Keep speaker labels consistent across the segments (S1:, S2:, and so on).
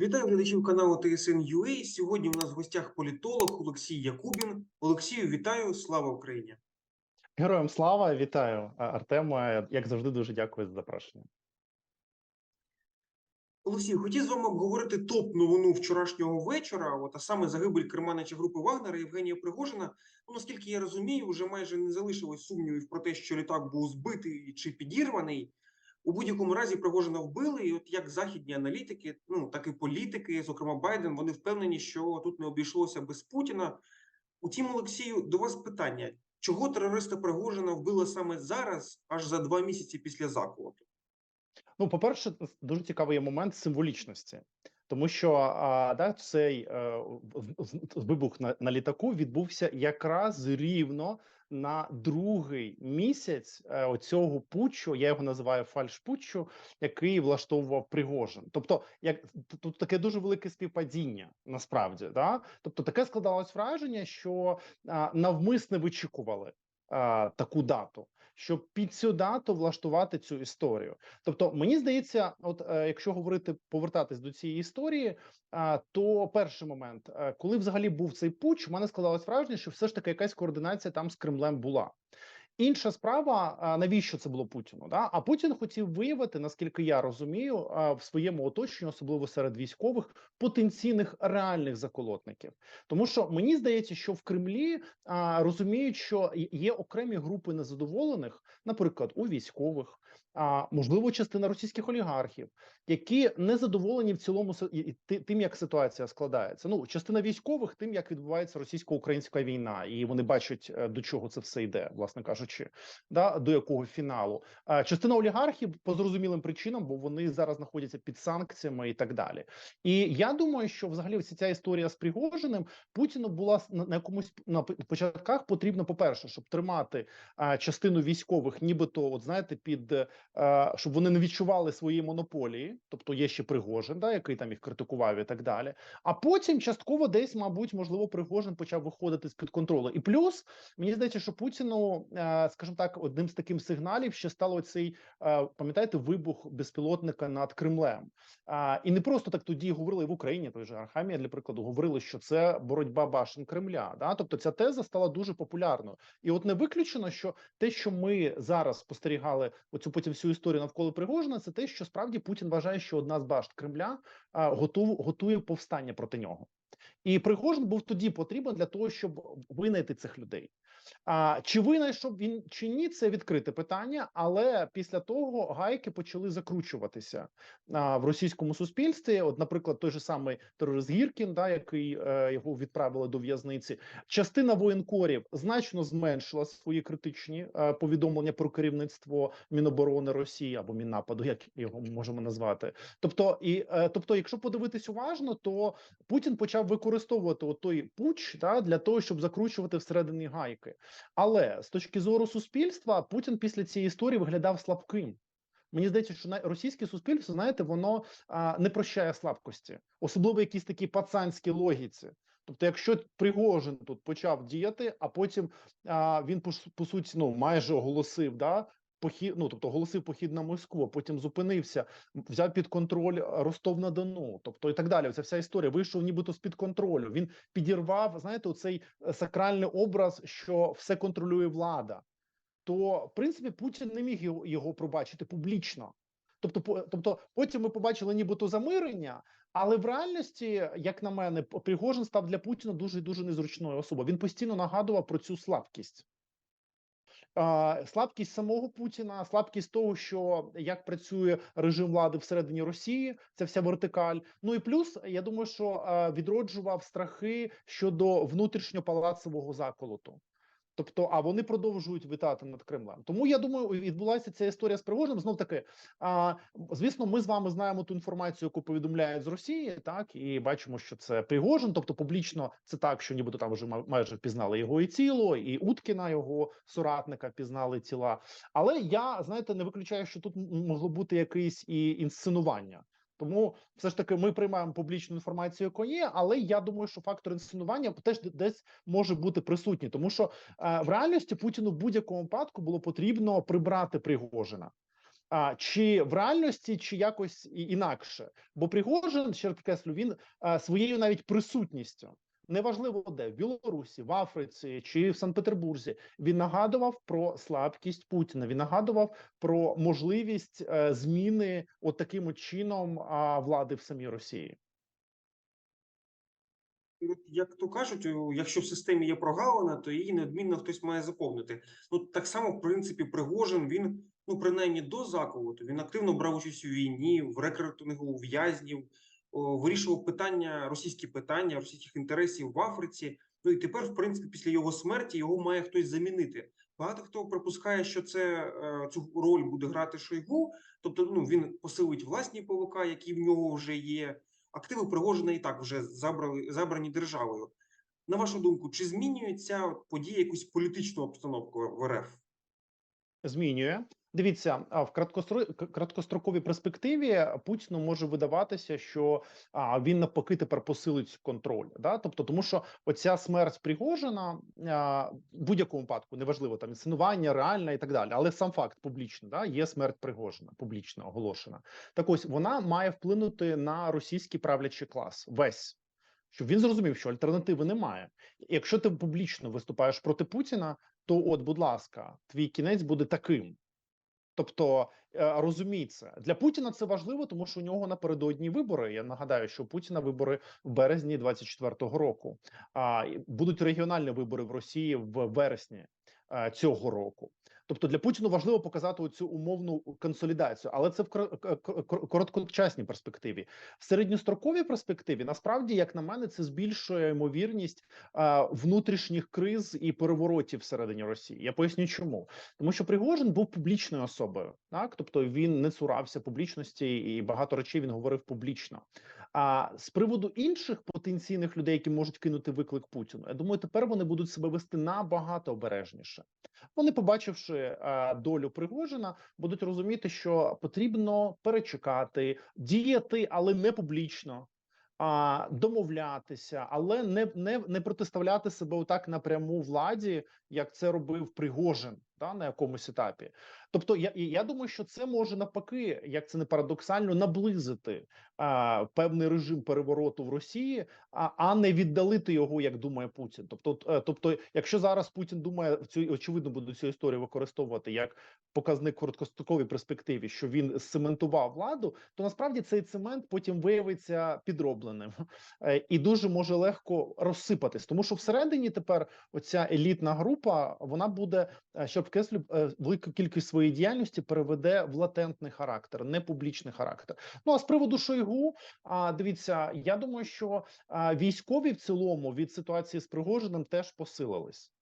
S1: Вітаю глядачів каналу TSN.ua. Сьогодні у нас в гостях політолог Олексій Якубін. Олексію, вітаю! Слава Україні!
S2: Героям слава, вітаю Артема. Як завжди, дуже дякую за запрошення.
S1: Олексію, хотів з вами обговорити топ новину вчорашнього вечора. От а саме загибель керманича групи Вагнера Євгенія Пригожина. Ну наскільки я розумію, вже майже не залишилось сумнівів про те, що літак був збитий чи підірваний. У будь-якому разі Пригожина вбили, і от як західні аналітики, ну так і політики, зокрема Байден, вони впевнені, що тут не обійшлося без Путіна. Утім, Олексію, до вас питання: чого терориста Пригожина вбили саме зараз, аж за два місяці після заколоту?
S2: Ну, по-перше, дуже цікавий момент символічності, тому що а, да, цей е, в- в- вибух на, на літаку відбувся якраз рівно на другий місяць е, оцього путчу, я його називаю фальшпутчу, який влаштовував Пригожин. Тобто, як тут таке дуже велике співпадіння, насправді, да? тобто таке складалось враження, що навмисне вичікували таку дату. Щоб під цю дату влаштувати цю історію, тобто мені здається, от е, якщо говорити повертатись до цієї історії, а, то перший момент, е, коли взагалі був цей путь, у мене складалось враження, що все ж таки якась координація там з Кремлем була. Інша справа, навіщо це було Путіну? Да? А Путін хотів виявити, наскільки я розумію, в своєму оточенні, особливо серед військових, потенційних реальних заколотників. Тому що мені здається, що в Кремлі розуміють, що є- окремі групи незадоволених, наприклад, у військових, а можливо, частина російських олігархів, які не задоволені в цілому тим, як ситуація складається. Ну, частина військових, тим як відбувається російсько-українська війна, і вони бачать е, до чого це все йде, власне кажучи, да до якого фіналу. А частина олігархів по зрозумілим причинам, бо вони зараз знаходяться під санкціями і так далі. І я думаю, що взагалі вся ця історія з Пригожиним Путіну була на, якомусь на початках потрібно, по перше, щоб тримати частину військових, нібито, от знаєте, під щоб вони не відчували свої монополії, тобто є ще Пригожин, да, який там їх критикував і так далі. А потім частково десь, мабуть, можливо, Пригожин почав виходити з під контролю. І плюс мені здається, що Путіну, е, скажімо так, одним з таких сигналів ще стало цей, е, пам'ятаєте, вибух безпілотника над Кремлем. І не просто так тоді говорили в Україні, той же Архамія, для прикладу, говорили, що це боротьба башен Кремля. Да? Тобто ця теза стала дуже популярною. І от не виключено, що те, що ми зараз спостерігали оцю потім всю історію навколо Пригожина, це те, що справді Путін вважає, що одна з башт Кремля а, готув, готує повстання проти нього. І Пригожин був тоді потрібен для того, щоб винайти цих людей. А чи винайшов він чи ні, це відкрите питання, але після того гайки почали закручуватися а, в російському суспільстві. От, наприклад, той же самий терорист Гіркін, да, який е, його відправили до в'язниці. Частина воєнкорів значно зменшила свої критичні е, повідомлення про керівництво Міноборони Росії або Міннападу, як його можемо назвати. Тобто, і е, тобто, якщо подивитись уважно, то Путін почав використовувати той пуч да, для того, щоб закручувати всередині гайки. Але з точки зору суспільства, Путін після цієї історії виглядав слабким. Мені здається, що російське суспільство, знаєте, воно а, не прощає слабкості, особливо якісь такі пацанські логіці. Тобто, якщо Пригожин тут почав діяти, а потім а, він по, по суті ну майже оголосив, да. Похід, ну тобто оголосив похід на Москву, потім зупинився, взяв під контроль Ростов на Дону, тобто і так далі. Ця вся історія вийшов, нібито з під контролю. Він підірвав, знаєте, оцей е, сакральний образ, що все контролює влада. То в принципі Путін не міг його, його пробачити публічно. Тобто, по- тобто, потім ми побачили нібито замирення, але в реальності, як на мене, Пригожин став для Путіна дуже дуже незручною особою. Він постійно нагадував про цю слабкість. Слабкість самого Путіна, слабкість того, що як працює режим влади всередині Росії, це вся вертикаль. Ну і плюс, я думаю, що відроджував страхи щодо внутрішньопалацового заколоту. Тобто, а вони продовжують витати над Кремлем. Тому я думаю, відбулася ця історія з Пригожиним. Знов таки, а, звісно, ми з вами знаємо ту інформацію, яку повідомляють з Росії, так і бачимо, що це Пригожин. Тобто, публічно це так, що нібито там вже ма- майже впізнали його і тіло, і Уткіна, його соратника, пізнали тіла. Але я знаєте, не виключаю, що тут могло бути якесь і інсценування. Тому все ж таки ми приймаємо публічну інформацію, яку є, але я думаю, що фактор інсценування теж десь може бути присутній, тому що е, в реальності Путіну в будь-якому випадку було потрібно прибрати Пригожина. А чи в реальності, чи якось інакше? Бо Пригожин, ще раз підкреслю, він а, своєю навіть присутністю, неважливо де в Білорусі, в Африці чи в Санкт-Петербурзі, він нагадував про слабкість Путіна. Він нагадував про можливість е, зміни от таким от чином влади в самій Росії.
S1: Як то кажуть, якщо в системі є прогалина, то її неодмінно хтось має заповнити. Ну так само, в принципі, Пригожин він ну принаймні до заколоту він активно брав участь у війні, в рекрутингу в'язнів, вирішував питання, російські питання, російських інтересів в Африці. Ну і тепер, в принципі, після його смерті його має хтось замінити. Багато хто припускає, що це е, цю роль буде грати Шойгу, тобто ну він посилить власні ПВК, які в нього вже є. Активи Пригожина і так вже забрали забрані державою. На вашу думку, чи змінює ця подія якусь політичну обстановку в РФ?
S2: змінює. Дивіться, в краткостро... краткостроковій перспективі Путіну може видаватися, що він навпаки тепер посилить контроль. Да? Тобто, тому що оця смерть Пригожина в будь-якому випадку, неважливо там інсценування, реальна і так далі, але сам факт публічний, да? є смерть Пригожина, публічно оголошена. Так ось вона має вплинути на російський правлячий клас весь. Щоб він зрозумів, що альтернативи немає. Якщо ти публічно виступаєш проти Путіна, то от, будь ласка, твій кінець буде таким. Тобто розуміється розумій це для Путіна це важливо, тому що у нього напередодні вибори. Я нагадаю, що у Путіна вибори в березні 24-го року. А будуть регіональні вибори в Росії в вересні е, цього року. Тобто для Путіна важливо показати цю умовну консолідацію, але це в короткочасній перспективі. В середньостроковій перспективі насправді, як на мене, це збільшує ймовірність внутрішніх криз і переворотів всередині Росії. Я поясню, чому тому, що Пригожин був публічною особою, так тобто він не цурався публічності, і багато речей він говорив публічно. А з приводу інших потенційних людей, які можуть кинути виклик Путіну, я думаю, тепер вони будуть себе вести набагато обережніше. Вони, побачивши е, долю Пригожина, будуть розуміти, що потрібно перечекати, діяти, але не публічно. А домовлятися, але не, не, не протиставляти себе отак напряму владі, як це робив Пригожин да, на якомусь етапі. Тобто, я, я думаю, що це може навпаки, як це не парадоксально, наблизити а, певний режим перевороту в Росії, а, а не віддалити його, як думає Путін. Тобто, е, тобто, якщо зараз Путін думає цю очевидно буде цю історію використовувати як показник короткостроковій перспективі, що він цементував владу, то насправді цей цемент потім виявиться підробленим е, і дуже може легко розсипатись, тому що всередині тепер оця елітна група вона буде, е, що підкреслю, е, велику кількість своєї діяльності переведе в латентний характер, не публічний характер. Ну а з приводу Шойгу, а дивіться, я думаю, що військові в цілому від ситуації з Пригожиним теж посилились.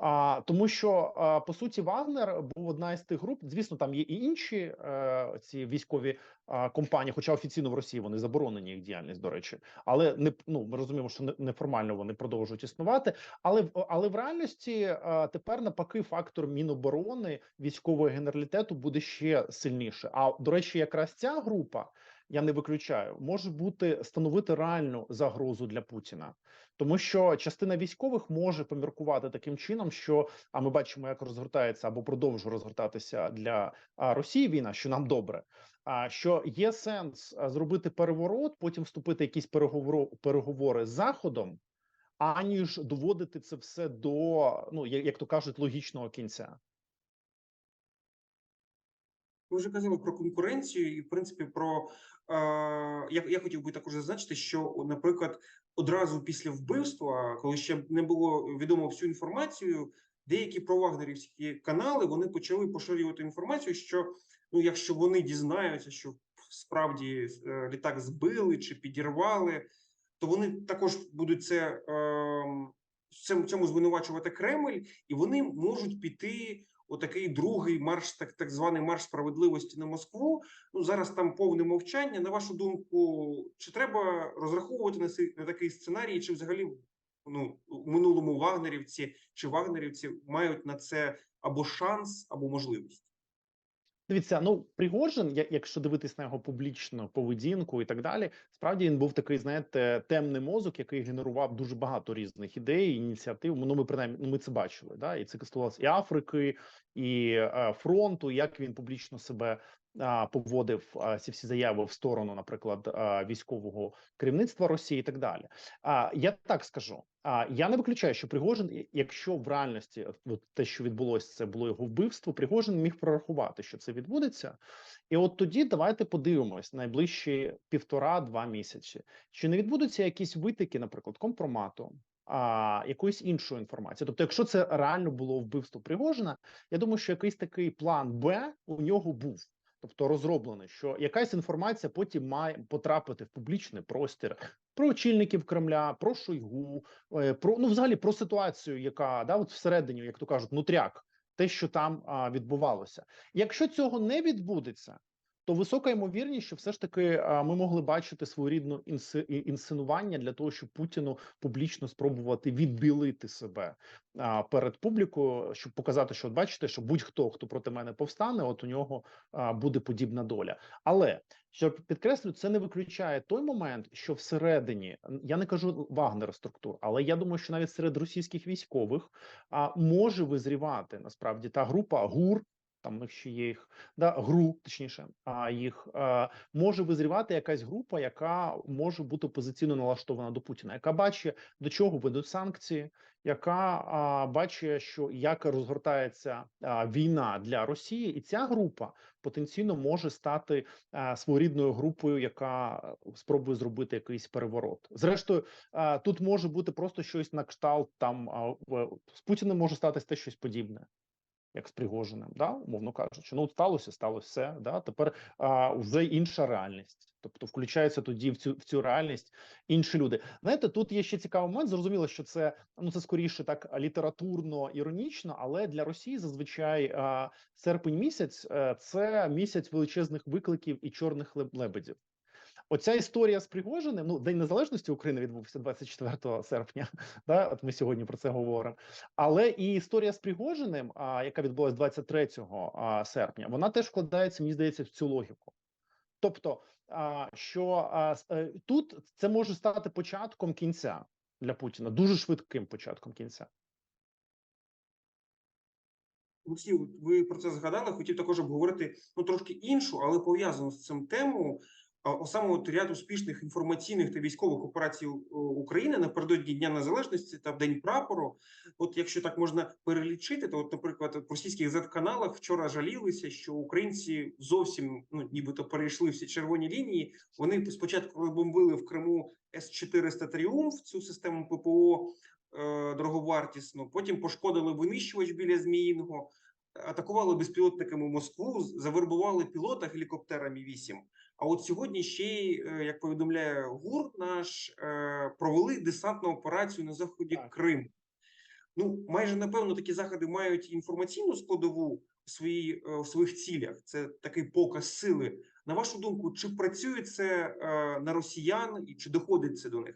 S2: А, тому що а, по суті Вагнер був одна із тих груп. Звісно, там є і інші е, ці військові а, компанії, хоча офіційно в Росії вони заборонені їх діяльність, до речі, але не ну ми розуміємо, що не- неформально вони продовжують існувати. Але але в реальності е, тепер навпаки фактор міноборони військового генералітету буде ще сильніше. А до речі, якраз ця група. Я не виключаю, може бути становити реальну загрозу для Путіна, тому що частина військових може поміркувати таким чином, що а ми бачимо, як розгортається або продовжує розгортатися для Росії війна, що нам добре. А що є сенс зробити переворот, потім вступити в якісь переговори, з заходом, аніж доводити це все до ну як то кажуть, логічного кінця.
S1: Ви вже казали про конкуренцію, і в принципі про е, я, я хотів би також зазначити, що, наприклад, одразу після вбивства, коли ще не було відомо всю інформацію, деякі провагнерівські канали вони почали поширювати інформацію, що ну, якщо вони дізнаються, що справді е, літак збили чи підірвали, то вони також будуть це е, цьому звинувачувати Кремль, і вони можуть піти отакий другий марш, так, так званий марш справедливості на Москву. Ну зараз там повне мовчання. На вашу думку, чи треба розраховувати на, на такий сценарій, чи взагалі ну в минулому вагнерівці чи вагнерівці мають на це або шанс, або можливість?
S2: Дивіться, ну Пригожин, якщо дивитись на його публічну поведінку і так далі, справді він був такий, знаєте, темний мозок, який генерував дуже багато різних ідей, ініціатив. Ну, ми принаймні ну, ми це бачили. Да? І це стосувалося і Африки, і е, фронту, як він публічно себе поводив ці всі заяви в сторону, наприклад, військового керівництва Росії і так далі. А я так скажу. А я не виключаю, що Пригожин, якщо в реальності от, те, що відбулося, це було його вбивство, Пригожин міг прорахувати, що це відбудеться. І от тоді давайте подивимось найближчі півтора-два місяці. Чи не відбудуться якісь витики, наприклад, компромату, а якоїсь іншої інформації? Тобто, якщо це реально було вбивство Пригожина, я думаю, що якийсь такий план Б у нього був. Тобто розроблений, що якась інформація потім має потрапити в публічний простір про очільників Кремля, про Шойгу, е, про ну взагалі про ситуацію, яка да, от всередині, як то кажуть, нутряк, те, що там а, відбувалося. Якщо цього не відбудеться, то висока ймовірність, що все ж таки ми могли бачити своєрідну інси, і- інсценування для того, щоб Путіну публічно спробувати відбілити себе перед публікою, щоб показати, що от бачите, що будь-хто, хто проти мене повстане, от у нього буде подібна доля. Але що підкреслю, це не виключає той момент, що всередині я не кажу Вагнер структур, але я думаю, що навіть серед російських військових а, може визрівати насправді та група ГУР. Там них ще є їх да гру, точніше, а їх е, може визрівати якась група, яка може бути опозиційно налаштована до Путіна, яка бачить до чого ведуть санкції, яка а, бачить, що як розгортається а, війна для Росії, і ця група потенційно може стати а, своєрідною групою, яка е, спробує зробити якийсь переворот. Зрештою, а, тут може бути просто щось на кшталт там в- з Путіним може статись те щось подібне. Як з Пригожиним, да, умовно кажучи, ну от сталося, сталося все. Да, тепер а, вже інша реальність. Тобто включаються тоді в цю в цю реальність інші люди. Знаєте, тут є ще цікавий момент. Зрозуміло, що це ну це скоріше так літературно іронічно, але для Росії зазвичай а, серпень місяць е, це місяць величезних викликів і чорних лебедів. Оця історія з Пригожиним, ну День Незалежності України відбувся 24 серпня. Да, от ми сьогодні про це говоримо. Але і історія з Пригожиним, а, яка відбулася 23 а, серпня, вона теж вкладається, мені здається, в цю логіку. Тобто, що е, тут це може стати початком кінця для Путіна, дуже швидким початком кінця.
S1: Олексій, ви про це згадали. Хотів також обговорити ну трошки іншу, але пов'язану з цим тему. Саме от ряд успішних інформаційних та військових операцій України напередодні Дня Незалежності та в День прапору. От якщо так можна перелічити, то от, наприклад, в російських Z-каналах вчора жалілися, що українці зовсім ну нібито перейшли всі червоні лінії. Вони спочатку розбомбили в Криму С-400 Тріумф, цю систему ППО е, дороговартісну. Потім пошкодили винищувач біля Зміїного, атакували безпілотниками Москву, завербували пілота гелікоптерами 8 А от сьогодні ще й, е, як повідомляє ГУР, наш е, провели десантну операцію на заході
S2: Так.
S1: Крим. Ну, майже напевно, такі заходи мають інформаційну складову в своїй е, в своїх цілях. Це такий показ сили. На вашу думку, чи працює це на росіян і чи доходить це до них?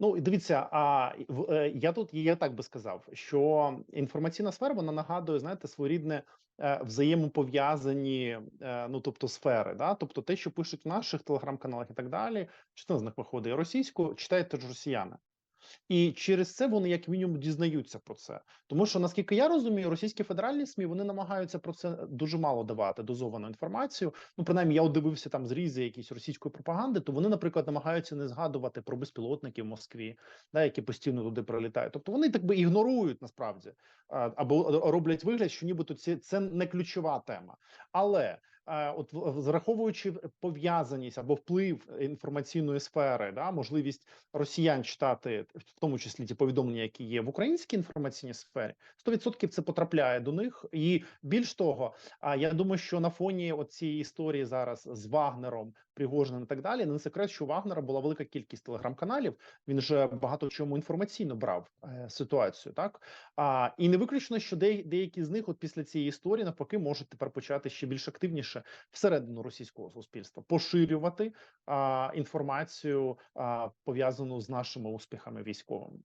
S2: Ну і дивіться, а в- е, я тут я так би сказав, що інформаційна сфера вона нагадує, знаєте, своєрідне е, взаємопов'язані, е, ну тобто сфери, да, тобто те, що пишуть в наших телеграм-каналах і так далі, частина з них виходить російською, читають теж росіяни. І через це вони як мінімум дізнаються про це. Тому що наскільки я розумію, російські федеральні СМІ вони намагаються про це дуже мало давати дозовану інформацію. Ну, принаймні, я от дивився там зрізи якісь російської пропаганди, то вони, наприклад, намагаються не згадувати про безпілотники в Москві, да, які постійно туди прилітають. Тобто вони так би ігнорують насправді або роблять вигляд, що нібито ці це не ключова тема. Але от враховуючи пов'язаність або вплив інформаційної сфери, да, можливість росіян читати, в тому числі ті повідомлення, які є в українській інформаційній сфері, 100% це потрапляє до них. І більш того, я думаю, що на фоні цієї історії зараз з Вагнером, Пригожиним і так далі, не секрет, що у Вагнера була велика кількість телеграм-каналів. Він же багато чому інформаційно брав е, ситуацію, так а і не виключно, що де, деякі з них, от після цієї історії, навпаки, можуть тепер почати ще більш активніше всередину російського суспільства поширювати а, інформацію а, пов'язану з нашими успіхами військовими.